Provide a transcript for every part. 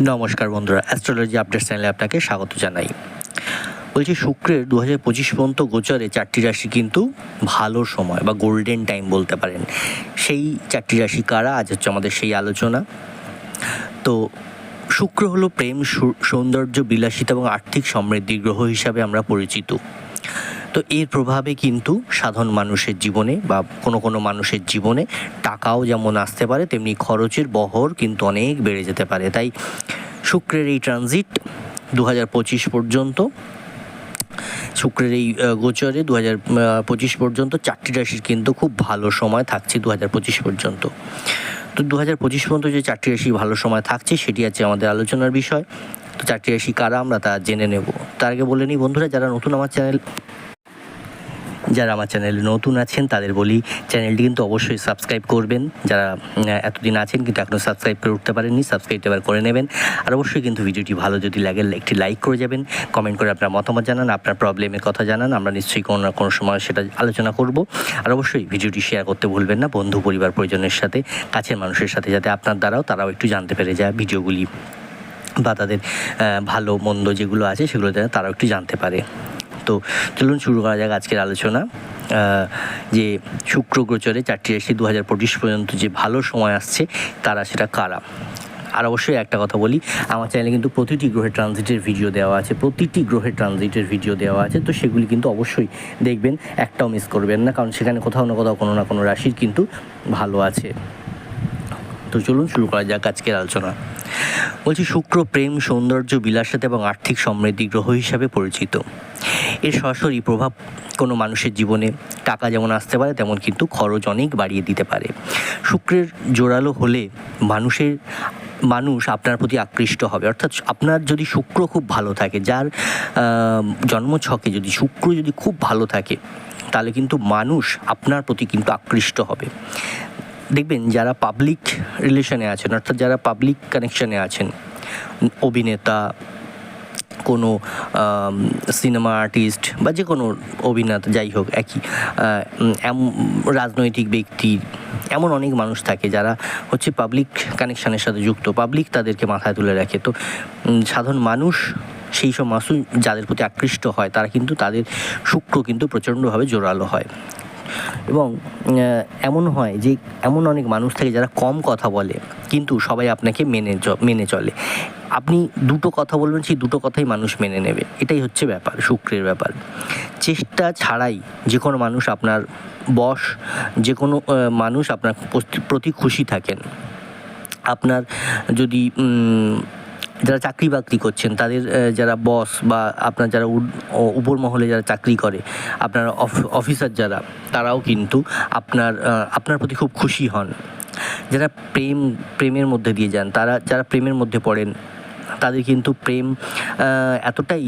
নমস্কার বন্ধুরা astrology update চ্যানেলে আপনাকে স্বাগত জানাই। বলছি শুক্রের দু হাজার পঁচিশ পর্যন্ত গোচরে চারটি রাশি কিন্তু ভালো সময় বা গোল্ডেন টাইম বলতে পারেন। সেই চারটি রাশি কারা? আজ হচ্ছে আমাদের সেই আলোচনা। তো শুক্র হলো প্রেম সৌন্দর্য, বিলাসিতা এবং আর্থিক সমৃদ্ধি গ্রহ হিসাবে আমরা পরিচিত। তো এর প্রভাবে কিন্তু সাধারণ মানুষের জীবনে বা কোনো কোনো মানুষের জীবনে টাকাও যেমন আসতে পারে, তেমনি খরচের বহর কিন্তু অনেক বেড়ে যেতে পারে। তাই শুক্রের এই ট্রানজিট দু হাজার পঁচিশ পর্যন্ত, শুক্রের এই গোচরে দু হাজার পঁচিশ পর্যন্ত চারটি রাশির কিন্তু খুব ভালো সময় থাকছে দু হাজার পঁচিশ পর্যন্ত। তো দু হাজার পঁচিশ পর্যন্ত যে চারটি রাশি ভালো সময় থাকছে সেটি আছে আমাদের আলোচনার বিষয়। তো চারটি রাশি কারা আমরা তা জেনে নেব। তার আগে বলে নিই বন্ধুরা, যারা নতুন আমার চ্যানেল যারা আমার চ্যানেলে নতুন আছেন, তাদের বলি চ্যানেলটি কিন্তু অবশ্যই সাবস্ক্রাইব করবেন। যারা এতদিন আছেন কিন্তু এখনও সাবস্ক্রাইব করে উঠতে পারেননি, সাবস্ক্রাইব এবার করে নেবেন। আর অবশ্যই কিন্তু ভিডিওটি ভালো যদি লাগে, একটি লাইক করে যাবেন কমেন্ট করে আপনার মতামত জানান, আপনার প্রবলেমের কথা জানান, আমরা নিশ্চয়ই কোনো না কোনো সময় সেটা আলোচনা করব। আর অবশ্যই ভিডিওটি শেয়ার করতে ভুলবেন না, বন্ধু, পরিবার, পরিজনের সাথে, কাছের মানুষের সাথে, যাতে আপনার দ্বারাও তারাও একটু জানতে পেরে যায় ভিডিওগুলি বা তাদের ভালো, মন্দ যেগুলো আছে সেগুলো যেন তারাও একটু জানতে পারে। তো চলুন শুরু করা যাক আজকের আলোচনা। যে শুক্র গোচরে চারটি রাশি দু হাজার পঁচিশ পর্যন্ত যে ভালো সময় আসছে, তারা সেটা কারা? আর অবশ্যই একটা কথা বলি, আমার চ্যানেলে কিন্তু প্রতিটি গ্রহের ট্রানজিটের ভিডিও দেওয়া আছে, প্রতিটি গ্রহের ট্রানজিটের ভিডিও দেওয়া আছে, তো সেগুলি কিন্তু অবশ্যই দেখবেন, একটাও মিস করবেন না, কারণ সেখানে কোথাও না কোথাও কোনো না কোনো রাশির কিন্তু ভালো আছে। তো চলুন শুরু করা যাক আজকের আলোচনা। বলছি শুক্র প্রেম, সৌন্দর্য, বিলাসিতা এবং আর্থিক সমৃদ্ধি গ্রহ হিসাবে পরিচিত। এর সরাসরি প্রভাব কোনো মানুষের জীবনে টাকা যেমন আসতে পারে, তেমন কিন্তু খরচ অনেক বাড়িয়ে দিতে পারে। শুক্রের জোরালো হলে মানুষের, মানুষ আপনার প্রতি আকৃষ্ট হবে। অর্থাৎ আপনার যদি শুক্র খুব ভালো থাকে, যার জন্মছকে যদি শুক্র যদি খুব ভালো থাকে, তাহলে কিন্তু মানুষ আপনার প্রতি কিন্তু আকৃষ্ট হবে। দেখবেন যারা পাবলিক রিলেশনে আছেন, অর্থাৎ যারা পাবলিক কানেকশনে আছেন, অভিনেতা কোনো সিনেমা আর্টিস্ট বা যে কোনো অভিনেতা, যাই হোক, একই রাজনৈতিক ব্যক্তি, এমন অনেক মানুষ থাকে যারা হচ্ছে পাবলিক কানেকশানের সাথে যুক্ত পাবলিক তাদেরকে মাথায় তুলে রাখে। তো সাধারণ মানুষ সেই সব মানুষ যাদের প্রতি আকৃষ্ট হয়, তারা কিন্তু তাদের শুক্র কিন্তু প্রচণ্ডভাবে জোরালো হয়। এবং এমন হয় যে, এমন অনেক মানুষ থাকে যারা কম কথা বলে, কিন্তু সবাই আপনাকে মেনে মেনে চলে। আপনি দুটো কথা বলবেন, সেই দুটো কথাই মানুষ মেনে নেবে। এটাই হচ্ছে ব্যাপার, শুক্রের ব্যাপার। চেষ্টা ছাড়াই যে কোনো মানুষ আপনার বস যে কোনো মানুষ আপনার প্রতি- খুশি থাকেন। আপনার যদি যারা চাকরি বাকরি করছেন, তাদের যারা বস বা আপনার যারা উপর মহলে যারা চাকরি করে, আপনার অফ- অফিসার যারা, তারাও কিন্তু আপনার আপনার প্রতি খুব খুশি হন। যারা প্রেম, প্রেমের মধ্যে দিয়ে যান, তারা, যারা প্রেমের মধ্যে পড়েন তাদের কিন্তু প্রেম এতটাই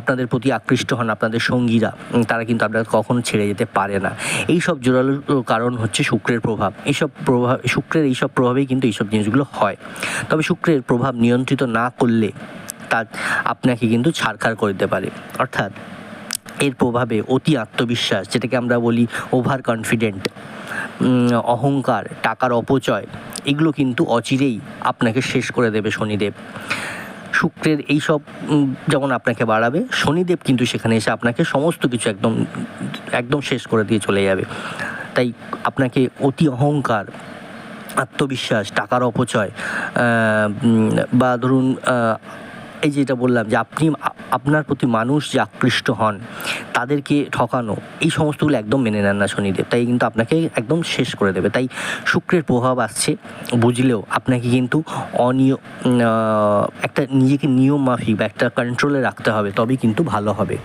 আপনাদের প্রতি আকৃষ্ট হন আপনাদের সঙ্গীরা তারা কিন্তু আপনার কখনো ছেড়ে যেতে পারে না। এই সব জোরালো কারণ হচ্ছে শুক্রের প্রভাব। এইসব প্রভাব, শুক্রের এইসব প্রভাবেই কিন্তু এইসব জিনিসগুলো হয়। তবে শুক্রের প্রভাব নিয়ন্ত্রিত না করলে তা আপনাকে কিন্তু ছাড়খাড় করে দিতে পারে। অর্থাৎ এর প্রভাবে অতি আত্মবিশ্বাস, যেটাকে আমরা বলি ওভার কনফিডেন্ট অহংকার, টাকার অপচয়, এগুলো কিন্তু অচিরেই আপনাকে শেষ করে দেবে শনিদেব। শুক্রের এই সব যেমন আপনাকে বাড়াবে, শনিদেব কিন্তু সেখানে এসে আপনাকে সমস্ত কিছু একদম একদম শেষ করে দিয়ে চলে যাবে। তাই আপনাকে অতি অহংকার, আত্মবিশ্বাস, টাকার অপচয় বা ধরুন এই যেটা বললাম যে আপনি আপনার প্রতি মানুষ যে আকৃষ্ট হন, তাদেরকে ঠকানো, এই সমস্তগুলো একদম মেনে নেন না শনিদেব। তাই কিন্তু আপনাকে একদম শেষ করে দেবে। তাই শুক্রের প্রভাব আসছে বুঝলেও আপনাকে কিন্তু অনিয় একটা নিজেকে নিয়ম মাফিক বা একটা কন্ট্রোলে রাখতে হবে, তবেই কিন্তু ভালো হবে।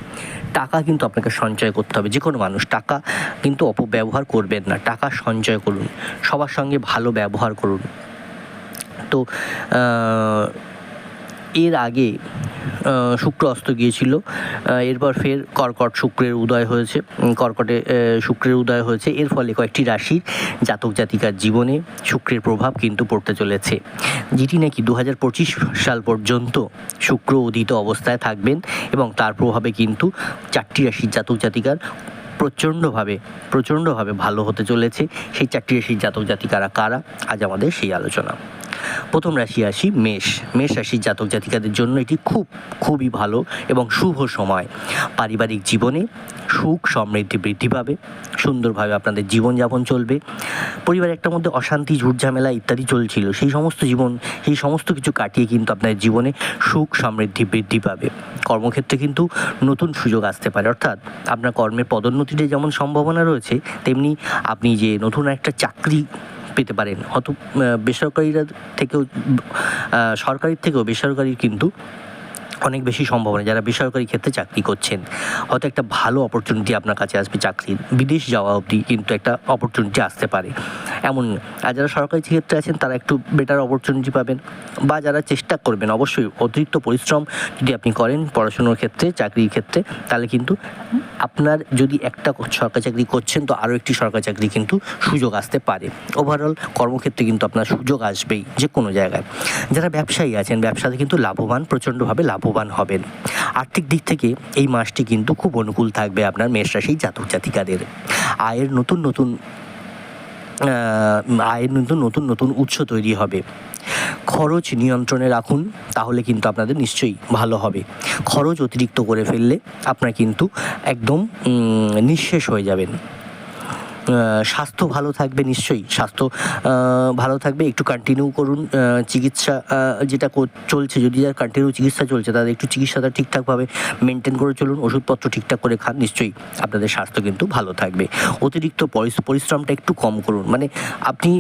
টাকা কিন্তু আপনাকে সঞ্চয় করতে হবে যে কোনো মানুষ। টাকা কিন্তু অপব্যবহার করবেন না। টাকা সঞ্চয় করুন, সবার সঙ্গে ভালো ব্যবহার করুন। তো এর আগে শুক্র অস্ত গিয়েছিল এরপর ফের কর্কট শুক্রের উদয় হয়েছে কর্কটে শুক্রের উদয় হয়েছে। এর ফলে কয়েকটি রাশির জাতক জাতিকার জীবনে শুক্রের প্রভাব কিন্তু পড়তে চলেছে। যেটি নাকি দু হাজার পঁচিশ সাল পর্যন্ত শুক্র উদিত অবস্থায় থাকবেন এবং তার প্রভাবে কিন্তু চারটি রাশির জাতক জাতিকার প্রচণ্ডভাবে প্রচণ্ডভাবে ভালো হতে চলেছে। সেই চারটি রাশির জাতক জাতিকারা কারা? আজ আমাদের সেই আলোচনা। প্রথম রাশি আসি মেষ। মেষ রাশির জাতক জাতিকাদের জন্য এটি খুব, খুবই ভালো এবং শুভ সময়। পারিবারিক জীবনে সুখ, সমৃদ্ধি বৃদ্ধি পাবে। সুন্দরভাবে আপনাদের জীবনযাপন চলবে। পরিবারের একটা মধ্যে অশান্তি, ঝুটঝামেলা ইত্যাদি চলছিল। সেই সমস্ত জীবন, সেই সমস্ত কিছু কাটিয়ে কিন্তু আপনার জীবনে সুখ, সমৃদ্ধি বৃদ্ধি পাবে। কর্মক্ষেত্রে কিন্তু নতুন সুযোগ আসতে পারে। অর্থাৎ আপনার কর্মের পদোন্নতিতে যেমন সম্ভাবনা রয়েছে, তেমনি আপনি যে নতুন একটা চাকরি পেতে পারেন। অত বেসরকারিরা থেকেও সরকারি সরকারির থেকেও বেসরকারি কিন্তু অনেক বেশি সম্ভাবনা যারা বেসরকারি ক্ষেত্রে চাকরি করছেন। হয়তো একটা ভালো অপরচুনিটি আপনার কাছে আসবে চাকরির বিদেশ যাওয়া অবধি কিন্তু একটা অপরচুনিটি আসতে পারে। এমন আর যারা সরকারি ক্ষেত্রে আছেন, তারা একটু বেটার অপরচুনিটি পাবেন। বা যারা চেষ্টা করবেন, অবশ্যই অতিরিক্ত পরিশ্রম যদি আপনি করেন পড়াশুনোর ক্ষেত্রে, চাকরির ক্ষেত্রে, তাহলে কিন্তু আপনার যদি একটা সরকারি চাকরি করছেন, তো আরও একটি সরকারি চাকরি কিন্তু সুযোগ আসতে পারে। ওভারঅল কর্মক্ষেত্রে কিন্তু আপনার সুযোগ আসবেই যে কোনো জায়গায়। যারা ব্যবসায়ী আছেন, ব্যবসাতে কিন্তু লাভবান, প্রচণ্ডভাবে লাভবান। হবেন। আর্থিক দিক থেকে এই মাসটি কিন্তু খুব অনুকূল থাকবে আপনার মেষ রাশি জাতক জাতিকাদের। আয়ের নতুন নতুন আয়ের নতুন নতুন নতুন উৎস তৈরি হবে। খরচ নিয়ন্ত্রণে রাখুন, তাহলে কিন্তু আপনাদের নিশ্চয়ই ভালো হবে। খরচ অতিরিক্ত করে ফেললে আপনার কিন্তু একদম নিঃশেষ হয়ে যাবেন। স্বাস্থ্য ভালো থাকবে নিশ্চয়ই। স্বাস্থ্য ভালো থাকবে। একটু কন্টিনিউ করুন। চিকিৎসা যেটা চলছে, যদি যার কন্টিনিউ চিকিৎসা চলছে তাদের একটু চিকিৎসাটা ঠিকঠাকভাবে মেনটেন করে চলুন। ওষুধপত্র ঠিকঠাক করে খান, নিশ্চয়ই আপনাদের স্বাস্থ্য কিন্তু ভালো থাকবে। অতিরিক্ত পরিশ্রমটা একটু কম করুন। মানে আপনি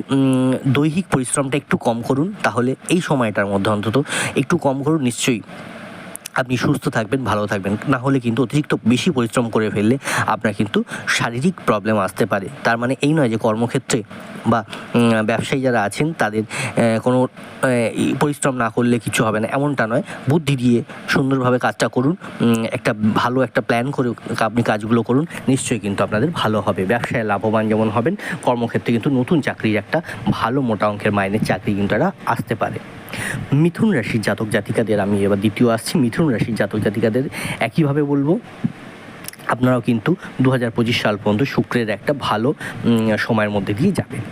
দৈহিক পরিশ্রমটা একটু কম করুন, তাহলে এই সময়টার মধ্যে অন্তত একটু কম করুন, নিশ্চয়ই। আপনি সুস্থ থাকবেন, ভালো থাকবেন। না হলে কিন্তু অতিরিক্ত বেশি পরিশ্রম করে ফেললে আপনার কিন্তু শারীরিক প্রবলেম আসতে পারে। তার মানে এই নয় যে কর্মক্ষেত্রে বা ব্যবসায়ী যারা আছেন, তাদের কোনো পরিশ্রম না করলে কিছু হবে না। এমনটা নয়। বুদ্ধি দিয়ে সুন্দরভাবে কাজটা করুন। একটা ভালো একটা প্ল্যান করে আপনি কাজগুলো করুন। নিশ্চয়ই কিন্তু আপনাদের ভালো হবে। ব্যবসায় লাভবান যেমন হবেন, কর্মক্ষেত্রে কিন্তু নতুন চাকরির একটা ভালো মোটা অঙ্কের মাইনের চাকরি কিন্তু একটা আসতে পারে। মিথুন রাশির জাতক জাতিকাদের, আমি এবার দ্বিতীয় আসছি, মিথুন রাশির জাতক জাতিকাদের একইভাবে বলব। আপনারাও কিন্তু দু হাজার পঁচিশ সাল পর্যন্ত শুক্রের একটা ভালো সময়ের মধ্যে দিয়ে যাবেন।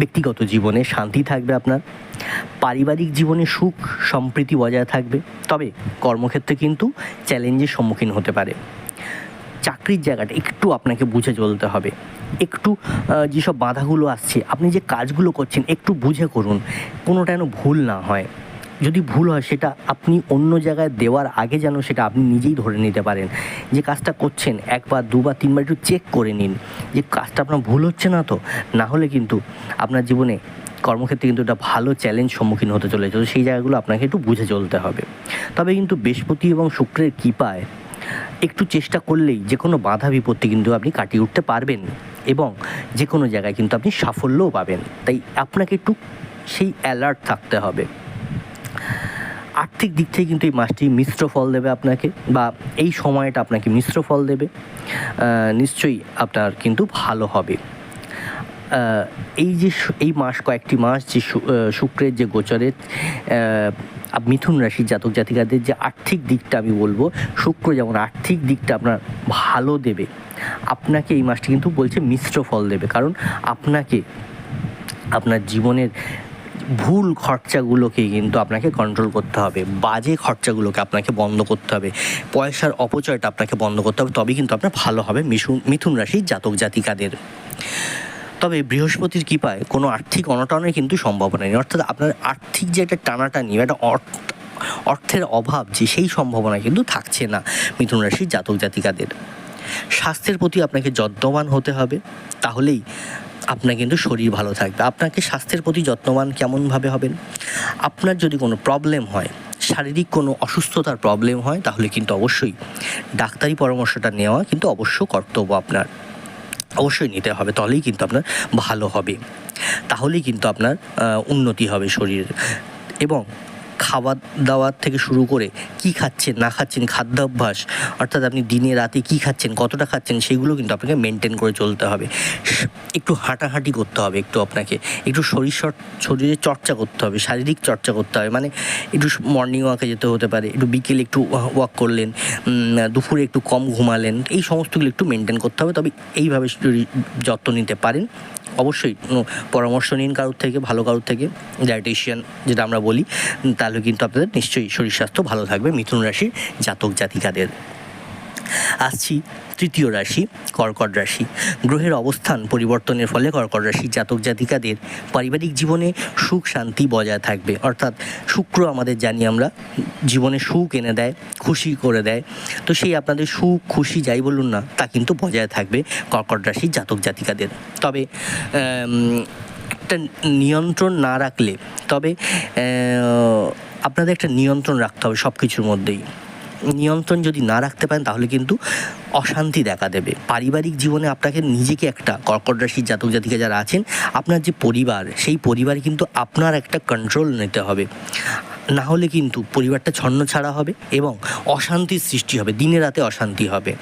ব্যক্তিগত জীবনে শান্তি থাকবে আপনার, পারিবারিক জীবনে সুখ, সম্প্রীতি বজায় থাকবে। তবে কর্মক্ষেত্রে কিন্তু চ্যালেঞ্জের সম্মুখীন হতে পারে। চাকরির জায়গাটা একটু আপনাকে বুঝে চলতে হবে। একটু যেসব বাধাগুলো আসছে, আপনি যে কাজগুলো করছেন, একটু বুঝে করুন। কোনোটা যেন ভুল না হয়। যদি ভুল হয়, সেটা আপনি অন্য জায়গায় দেওয়ার আগে যেন সেটা আপনি নিজেই ধরে নিতে পারেন। যে কাজটা করছেন একবার দুবার তিনবার একটু চেক করে নিন। যে কাজটা আপনার ভুল হচ্ছে না তো? না হলে কিন্তু আপনার জীবনে কর্মক্ষেত্রে কিন্তু একটা ভালো চ্যালেঞ্জ সম্মুখীন হতে চলেছে। তো সেই জায়গাগুলো আপনাকে একটু বুঝে চলতে হবে। তবে কিন্তু বৃহস্পতি এবং শুক্রের কৃপায় একটু চেষ্টা করলেই যে কোনো বাধা বিপত্তি কিন্তু আপনি কাটিয়ে উঠতে পারবেন এবং যে কোনো জায়গায় কিন্তু আপনি সাফল্যও পাবেন। তাই আপনাকে একটু সেই অ্যালার্ট থাকতে হবে। আর্থিক দিক থেকে কিন্তু এই মাসটি মিশ্র ফল দেবে আপনাকে বা এই সময়টা আপনাকে মিশ্র ফল দেবে। নিশ্চয়ই আপনার কিন্তু ভালো হবে। এই যে এই মাস কয়েকটি মাস যে শুক্রের যে গোচরের মিথুন রাশির জাতক জাতিকাদের যে আর্থিক দিকটা আমি বলব, শুক্র যেমন আর্থিক দিকটা আপনার ভালো দেবে। আপনাকে এই মাসটি কিন্তু বলছে মিশ্র ফল দেবে। কারণ আপনাকে, আপনার জীবনের ভুল খরচাগুলোকে কিন্তু আপনাকে কন্ট্রোল করতে হবে। বাজে খরচাগুলোকে আপনাকে বন্ধ করতে হবে। পয়সার অপচয়টা আপনাকে বন্ধ করতে হবে। তবেই কিন্তু আপনার ভালো হবে মিশু মিথুন রাশির জাতক জাতিকাদের। তবে বৃহস্পতির কৃপায় কোনো আর্থিক অনটনের কিন্তু সম্ভাবনা নেই। অর্থাৎ আপনার আর্থিক যে একটা টানাটানি একটা অর্থ, অর্থের অভাব যে সেই সম্ভাবনা কিন্তু থাকছে না মিথুন রাশির জাতক জাতিকাদের। স্বাস্থ্যের প্রতি আপনাকে যত্নবান হতে হবে, তাহলেই আপনার কিন্তু শরীর ভালো থাকবে। আপনাকে স্বাস্থ্যের প্রতি যত্নবান কেমনভাবে হবেন? আপনার যদি কোনো প্রবলেম হয়, শারীরিক কোনো অসুস্থতার প্রবলেম হয়, তাহলে কিন্তু অবশ্যই ডাক্তারি পরামর্শটা নেওয়া কিন্তু অবশ্য কর্তব্য আপনার। অবশ্যই নিতে হবে তাহলেই কিন্তু আপনার ভালো হবে। তাহলেই কিন্তু আপনার উন্নতি হবে শরীরের। এবং খাবার দাওয়ার থেকে শুরু করে কি খাচ্ছেন, না খাচ্ছেন, খাদ্যাভ্যাস, অর্থাৎ আপনি দিনে, রাতে কি খাচ্ছেন, কতটা খাচ্ছেন, সেগুলো কিন্তু আপনাকে মেনটেন করে চলতে হবে। একটু হাঁটাহাঁটি করতে হবে একটু আপনাকে। একটু শরীর শরীরে চর্চা করতে হবে, শারীরিক চর্চা করতে হবে। মানে একটু মর্নিং ওয়াকে যেতে হতে পারে, একটু বিকেলে একটু ওয়াক করলেন দুপুরে একটু কম ঘুমালেন, এই সমস্তগুলো একটু মেনটেন করতে হবে। তবে এইভাবে যত্ন নিতে পারেন অবশ্যই পরামর্শ নিন কারোর থেকে, ভালো কারোর থেকে। ডায়েটিশিয়ান যেটা আমরা বলি, তাহলে কিন্তু আপনাদের নিশ্চয়ই শরীর স্বাস্থ্য ভালো থাকবে, মিথুন রাশির জাতক জাতিকাদের আসছি তৃতীয় রাশি, কর্কট রাশি। গ্রহের অবস্থান পরিবর্তনের ফলে কর্কট রাশি জাতক জাতিকাদের পারিবারিক জীবনে সুখ শান্তি বজায় থাকবে। অর্থাৎ শুক্র আমাদের জানি আমরা জীবনে সুখ এনে দেয়, খুশি করে দেয়। তো সেই আপনাদের সুখ, খুশি যাই বলুন না, তা কিন্তু বজায় থাকবে কর্কট রাশি জাতক জাতিকাদের। তবে একটা নিয়ন্ত্রণ না রাখলে, তবে আপনাদের একটা নিয়ন্ত্রণ রাখতে হবে সব কিছুর মধ্যেই। নিয়ন্ত্রণ যদি না রাখতে পারেন, তাহলে কিন্তু অশান্তি দেখা দেবে। পারিবারিক জীবনে আপনাকে নিজেকে একটা কর্কট রাশির জাতক জাতিকা যারা আছেন, আপনার যে পরিবার, সেই পরিবারে কিন্তু আপনার একটা কন্ট্রোল নিতে হবে। না হলে কিন্তু পরিবারটা ছন্ন ছাড়া হবে এবং অশান্তির সৃষ্টি হবে, দিনে রাতে অশান্তি হবে।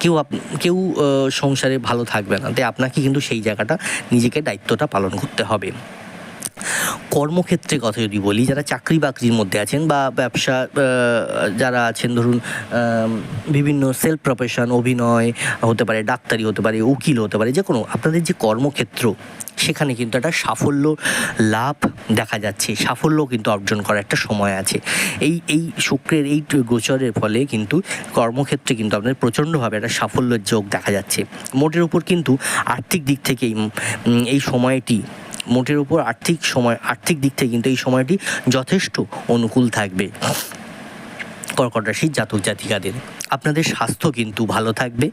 কেউ আপ, কেউ সংসারে ভালো থাকবে না, তাই আপনাকে কিন্তু সেই জায়গাটা, নিজেকে দায়িত্বটা পালন করতে হবে। কর্মক্ষেত্রে কথা যদি বলি, যারা চাকরি বাকরির মধ্যে আছেন বা ব্যবসা যারা আছেন, ধরুন বিভিন্ন সেলফ প্রফেশন অভিনয় হতে পারে, ডাক্তারি হতে পারে, উকিল হতে পারে, যে কোনো, আপনাদের যে কর্মক্ষেত্র, সেখানে কিন্তু একটা সাফল্য লাভ দেখা যাচ্ছে। সাফল্য কিন্তু অর্জন করার একটা সময় আছে। এই এই শুক্রের, এই গোচরের ফলে কিন্তু কর্মক্ষেত্রে কিন্তু আপনাদের প্রচণ্ডভাবে একটা সাফল্যের যোগ দেখা যাচ্ছে। মোটের উপর কিন্তু আর্থিক দিক থেকে এই সময়টি মোটের উপর আর্থিক সময়, আর্থিক দিক থেকে কিন্তু এই সময়টি যথেষ্ট অনুকূল থাকবে। কর্কট রাশির জাতক জাতিকাদের। আপনাদের স্বাস্থ্য কিন্তু ভালো থাকবে।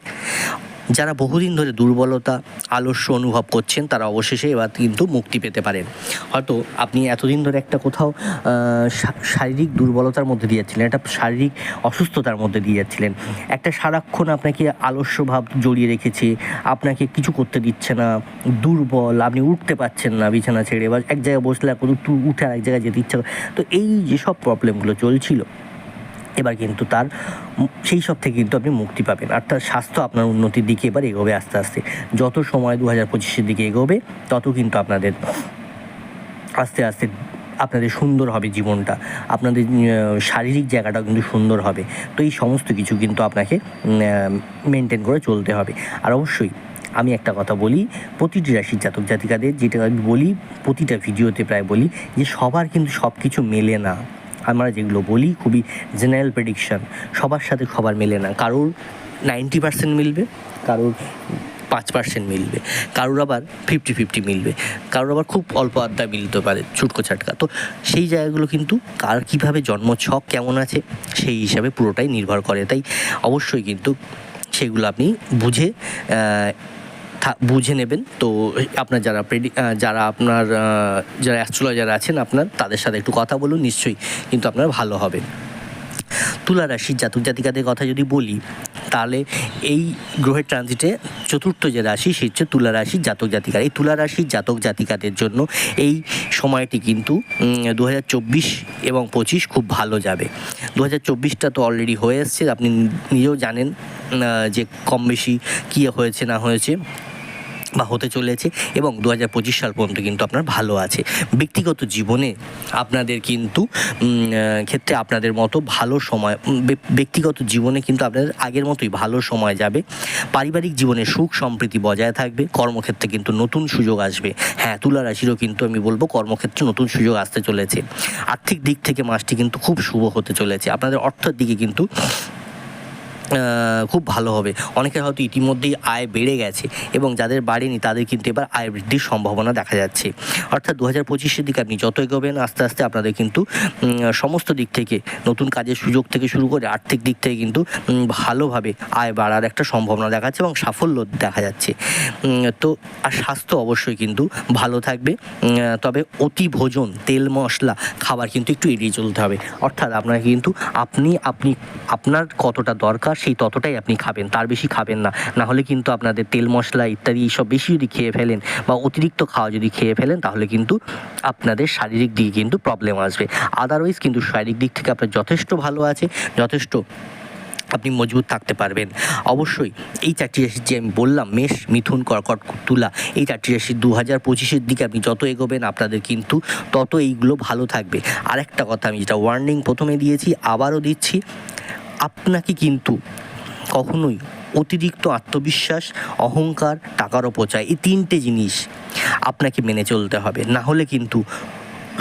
যারা বহুদিন ধরে দুর্বলতা, আলস্য অনুভব করছেন, তারা অবশেষে এবার কিন্তু মুক্তি পেতে পারেন হয়তো আপনি এতদিন ধরে একটা কোথাও শারীরিক দুর্বলতার মধ্যে দিয়ে যাচ্ছিলেন একটা শারীরিক অসুস্থতার মধ্যে দিয়ে যাচ্ছিলেন একটা সারাক্ষণ আপনাকে আলস্য ভাব জড়িয়ে রেখেছে, আপনাকে কিছু করতে দিচ্ছে না, দুর্বল, আপনি উঠতে পারছেন না বিছানা ছেড়ে, বা এক জায়গায় বসলে তু- উঠে আর এক জায়গায় যেতে ইচ্ছা। তো এই যেসব প্রবলেমগুলো চলছিল এবার কিন্তু তার সেই সব থেকে কিন্তু আপনি মুক্তি পাবেন। তার স্বাস্থ্য আপনার উন্নতির দিকে এবার এগোবে আস্তে আস্তে। যত সময় দু হাজার পঁচিশের দিকে এগোবে, তত কিন্তু আপনাদের আস্তে আস্তে আপনাদের সুন্দর হবে জীবনটা। আপনাদের শারীরিক জায়গাটাও কিন্তু সুন্দর হবে। তো এই সমস্ত কিছু কিন্তু আপনাকে মেনটেন করে চলতে হবে। আর অবশ্যই আমি একটা কথা বলি, প্রতিটি রাশির জাতক জাতিকাদের, যেটা আমি বলি, প্রতিটা ভিডিওতে প্রায় বলি, যে সবার কিন্তু সব কিছু মেলে না। আমরা যেগুলো বলি, খুবই জেনারেল প্রেডিকশন সবার সাথে সবার মেলে না। কারোর নাইনটি পার্সেন্ট মিলবে, কারোর পাঁচ পার্সেন্ট মিলবে, কারোর আবার ফিফটি ফিফটি মিলবে, কারোর আবার খুব অল্প আড্ডা মিলতে পারে, ছুটকো ছাটকা। তো সেই জায়গাগুলো কিন্তু কার কীভাবে জন্ম, ছক কেমন আছে, সেই হিসাবে পুরোটাই নির্ভর করে। তাই অবশ্যই কিন্তু সেগুলো আপনি বুঝে বুঝে নেবেন। তো আপনার যারা প্রেডি যারা আপনার যারা অ্যাস্ট্রোলজার আছেন আপনার, তাদের সাথে একটু কথা বলুন, নিশ্চয়ই কিন্তু আপনার ভালো হবে। তুলা রাশির জাতক জাতিকাদের কথা যদি বলি, তাহলে এই গ্রহের ট্রানজিটে চতুর্থ যে রাশি, সে হচ্ছে তুলা রাশির জাতক জাতিকা। এই তুলা রাশির জাতক জাতিকাদের জন্য এই সময়টি কিন্তু দু হাজার চব্বিশ এবং পঁচিশ খুব ভালো যাবে। দু হাজার তো অলরেডি হয়ে এসছে। আপনি নিজেও জানেন যে কম বেশি কী হয়েছে, না হয়েছে। বা হতে চলেছে এবং দু হাজার পঁচিশ সাল পর্যন্ত কিন্তু আপনার ভালো আছে। ব্যক্তিগত জীবনে আপনাদের কিন্তু ক্ষেত্রে আপনাদের মতো ভালো সময় ব্যক্তিগত জীবনে কিন্তু আপনাদের আগের মতোই ভালো সময় যাবে। পারিবারিক জীবনে সুখ সম্প্রীতি বজায় থাকবে, কর্মক্ষেত্রে কিন্তু নতুন সুযোগ আসবে। হ্যাঁ তুলা রাশিরও কিন্তু আমি বলব কর্মক্ষেত্রে নতুন সুযোগ আসতে চলেছে। আর্থিক দিক থেকে মাসটি কিন্তু খুব শুভ হতে চলেছে। আপনাদের অর্থের দিকে কিন্তু খুব ভালো হবে। অনেকের হয়তো ইতিমধ্যেই আয় বেড়ে গেছে এবং যাদের বাড়েনি তাদের কিন্তু এবার আয় বৃদ্ধির সম্ভাবনা দেখা যাচ্ছে। অর্থাৎ দু হাজার পঁচিশের দিকে আপনি যত এগোবেন, আস্তে আস্তে আপনাদের কিন্তু সমস্ত দিক থেকে, নতুন কাজের সুযোগ থেকে শুরু করে আর্থিক দিক থেকে কিন্তু ভালোভাবে আয় বাড়ার একটা সম্ভাবনা দেখাচ্ছে এবং সাফল্য দেখা যাচ্ছে। তো, আর স্বাস্থ্য অবশ্যই কিন্তু ভালো থাকবে। তবে অতি ভোজন, তেল, মশলা, খাবার কিন্তু একটু এড়িয়ে চলতে হবে। অর্থাৎ আপনাকে কিন্তু, আপনি আপনি, আপনার কতটা দরকার সেই ততটাই আপনি খাবেন, তার বেশি খাবেন না। না হলে কিন্তু আপনাদের তেল মশলা ইত্যাদি এইসব বেশি যদি খেয়ে ফেলেন বা অতিরিক্ত খাওয়া যদি খেয়ে ফেলেন, তাহলে কিন্তু আপনাদের শারীরিক দিকে কিন্তু প্রবলেম আসবে। আদারওয়াইজ কিন্তু শারীরিক দিক থেকে আপনার যথেষ্ট ভালো আছে, যথেষ্ট আপনি মজবুত থাকতে পারবেন। অবশ্যই এই চারটি রাশি যে আমি বললাম, মেষ, মিথুন, কর্কট, তুলা, এই চারটি রাশি দু হাজার পঁচিশের দিকে আপনি যত এগোবেন, আপনাদের কিন্তু তত এইগুলো ভালো থাকবে। আরেকটা কথা আমি যেটা ওয়ার্নিং প্রথমে দিয়েছি, আবারও দিচ্ছি আপনাকে কিন্তু কখনোই অতিরিক্ত আত্মবিশ্বাস, অহংকার, টাকার অপচয় এই তিনটে জিনিস আপনাকে মেনে চলতে হবে। না হলে কিন্তু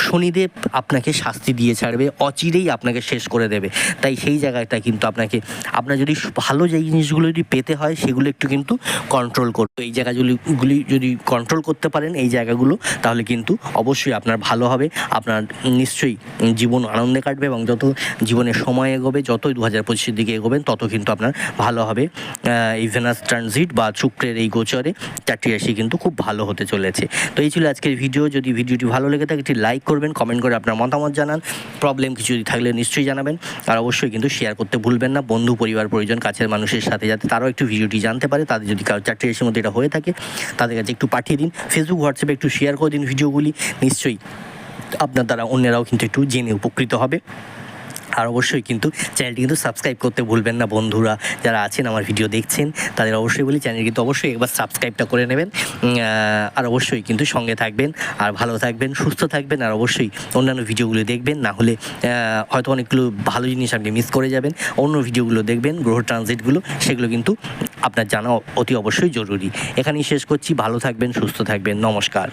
শনিদেব আপনাকে শাস্তি দিয়ে ছাড়বে, অচিরেই আপনাকে শেষ করে দেবে। তাই সেই জায়গাটা কিন্তু আপনাকে, আপনার যদি ভালো যে জিনিসগুলো যদি পেতে হয়, সেগুলো একটু কিন্তু কন্ট্রোল করতে এই জায়গাগুলি যদি কন্ট্রোল করতে পারেন, এই জায়গাগুলো, তাহলে কিন্তু অবশ্যই আপনার ভালো হবে। আপনার নিশ্চয়ই জীবন আনন্দে কাটবে এবং যত জীবনের সময় এগোবে, যতই দু হাজার পঁচিশের দিকে এগোবেন, তত কিন্তু আপনার ভালো হবে। এই ভেনাস ট্রানজিট বা শুক্রের এই গোচরে চারটি রাশি কিন্তু খুব ভালো হতে চলেছে। তো এই ছিল আজকের ভিডিও। যদি ভিডিওটি ভালো লেগে থাকে, একটি লাইক করবেন কমেন্ট করে আপনার মতামত জানান। প্রবলেম কিছু যদি থাকলে নিশ্চয়ই জানাবেন। আর অবশ্যই কিন্তু শেয়ার করতে ভুলবেন না। বন্ধু, পরিবার, পরিজন, কাছের মানুষের সাথে যাতে তারাও একটু ভিডিওটি জানতে পারে। তাদের যদি কারও চারটে এসে মধ্যে এটা হয়ে থাকে, তাদের কাছে একটু পাঠিয়ে দিন। ফেসবুক হোয়াটসঅ্যাপে একটু শেয়ার করে দিন ভিডিওগুলি। নিশ্চয়ই আপনার দ্বারা অন্যরাও কিন্তু একটু জেনে উপকৃত হবে। আর অবশ্যই কিন্তু চ্যানেলটি কিন্তু সাবস্ক্রাইব করতে ভুলবেন না বন্ধুরা। যারা আছেন, আমার ভিডিও দেখছেন, তাদের অবশ্যই বলি চ্যানেল কিন্তু অবশ্যই একবার সাবস্ক্রাইবটা করে নেবেন। আর অবশ্যই কিন্তু সঙ্গে থাকবেন, আর ভালো থাকবেন, সুস্থ থাকবেন, আর অবশ্যই অন্যান্য ভিডিওগুলো দেখবেন। না হলে হয়তো অনেকগুলো ভালো জিনিস আপনি মিস করে যাবেন। অন্য ভিডিওগুলো দেখবেন, গ্রহ ট্রানজিটগুলো, সেগুলো কিন্তু আপনার জানা অতি অবশ্যই জরুরি। এখানেই শেষ করছি। ভালো থাকবেন, সুস্থ থাকবেন। নমস্কার।